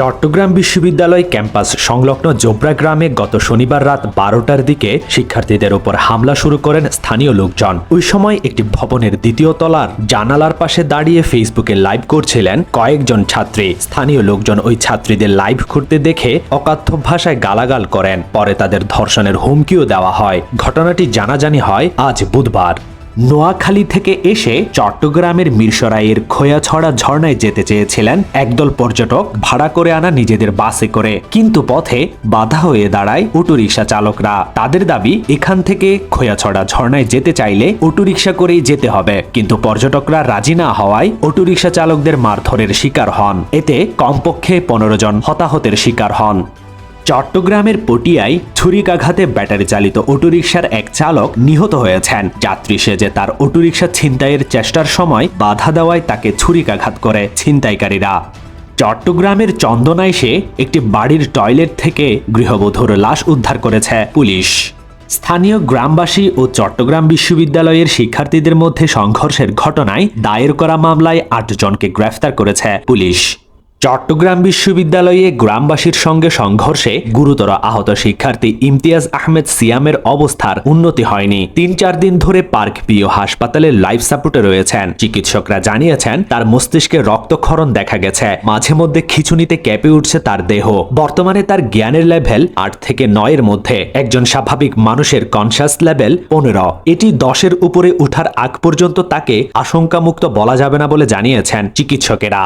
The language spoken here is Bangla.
চট্টগ্রাম বিশ্ববিদ্যালয় ক্যাম্পাস সংলগ্ন জোবরা গ্রামে গত শনিবার রাত বারোটার দিকে শিক্ষার্থীদের উপর হামলা শুরু করেন স্থানীয় লোকজন। ওই সময় একটি ভবনের দ্বিতীয় তলার জানালার পাশে দাঁড়িয়ে ফেসবুকে লাইভ করছিলেন কয়েকজন ছাত্রী। স্থানীয় লোকজন ওই ছাত্রীদের লাইভ করতে দেখে অকাথ্য ভাষায় গালাগাল করেন। পরে তাদের ধর্ষণের হুমকিও দেওয়া হয়। ঘটনাটি জানাজানি হয় আজ বুধবার। নোয়াখালী থেকে এসে চট্টগ্রামের মিরসরাইয়ের খোয়াছড়া ঝর্ণায় যেতে চেয়েছিলেন একদল পর্যটক ভাড়া করে আনা নিজেদের বাসে করে। কিন্তু পথে বাধা হয়ে দাঁড়ায় অটোরিকশা চালকরা। তাদের দাবি, এখান থেকে খোয়াছড়া ঝর্ণায় যেতে চাইলে অটোরিকশা করেই যেতে হবে। কিন্তু পর্যটকরা রাজি না হওয়ায় অটোরিকশা চালকদের মারধরের শিকার হন। এতে কমপক্ষে পনেরো জন হতাহতের শিকার হন। চট্টগ্রামের পটিয়ায় ছুরিকাঘাতে ব্যাটারি চালিত অটোরিকশার এক চালক নিহত হয়েছেন। যাত্রী সেজে তার অটোরিকশা ছিনতাইয়ের চেষ্টার সময় বাধা দেওয়ায় তাকে ছুরিকাঘাত করে ছিনতাইকারীরা। চট্টগ্রামের চন্দনায় সে একটি বাড়ির টয়লেট থেকে গৃহবধূর লাশ উদ্ধার করেছে পুলিশ। স্থানীয় গ্রামবাসী ও চট্টগ্রাম বিশ্ববিদ্যালয়ের শিক্ষার্থীদের মধ্যে সংঘর্ষের ঘটনায় দায়ের করা মামলায় আটজনকে গ্রেফতার করেছে পুলিশ। চট্টগ্রাম বিশ্ববিদ্যালয়ে গ্রামবাসীর সঙ্গে সংঘর্ষে গুরুতর আহত শিক্ষার্থী ইমতিয়াজ আহমেদ সিয়ামের অবস্থার উন্নতি হয়নি। তিন চার দিন ধরে পার্ক পিও হাসপাতালে লাইফ সাপোর্টে রয়েছেন। চিকিৎসকরা জানিয়েছেন, তার মস্তিষ্কে রক্তক্ষরণ দেখা গেছে। মাঝে মধ্যে খিচুনিতে কেঁপে উঠছে তার দেহ। বর্তমানে তার জ্ঞানের লেভেল আট থেকে নয়ের মধ্যে। একজন স্বাভাবিক মানুষের কনসাস লেভেল পনেরো। এটি দশের উপরে উঠার আগ পর্যন্ত তাকে আশঙ্কামুক্ত বলা যাবে না বলে জানিয়েছেন চিকিৎসকেরা।